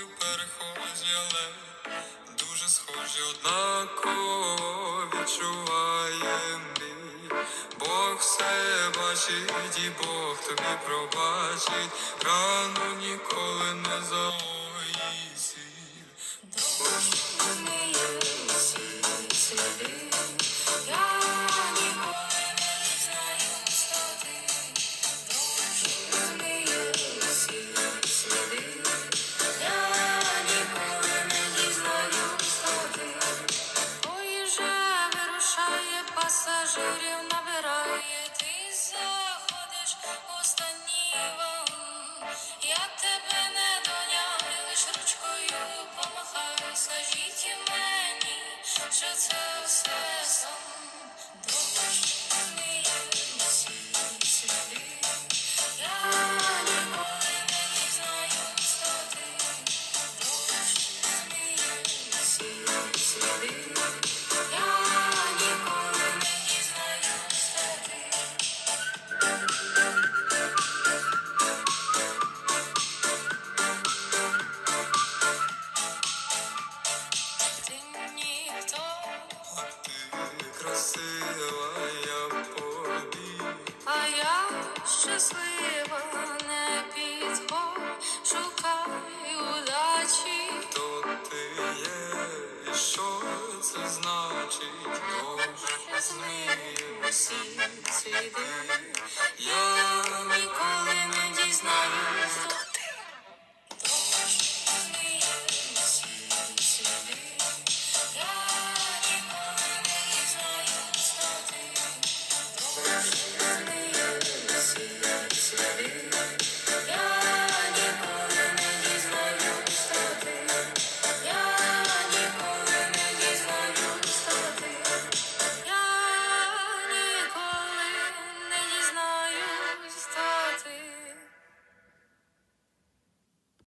тобою в перехожі, але дуже схожі однаково відчуває мій. Бог все бачить, і Бог тобі пробачить, рану ніколи не загоїться. Ой, пасажирів, набирає, ти заходиш в останній вагон. Я тебе не доняю, лиш ручкою помахаю, скажіть мені, що це все сон. Дощ сміється Ти красива, я побіг. а я щаслива, не підходь, шукай удачі. Хто ти є, і що це значить? Дощ Зміємося сюди, Я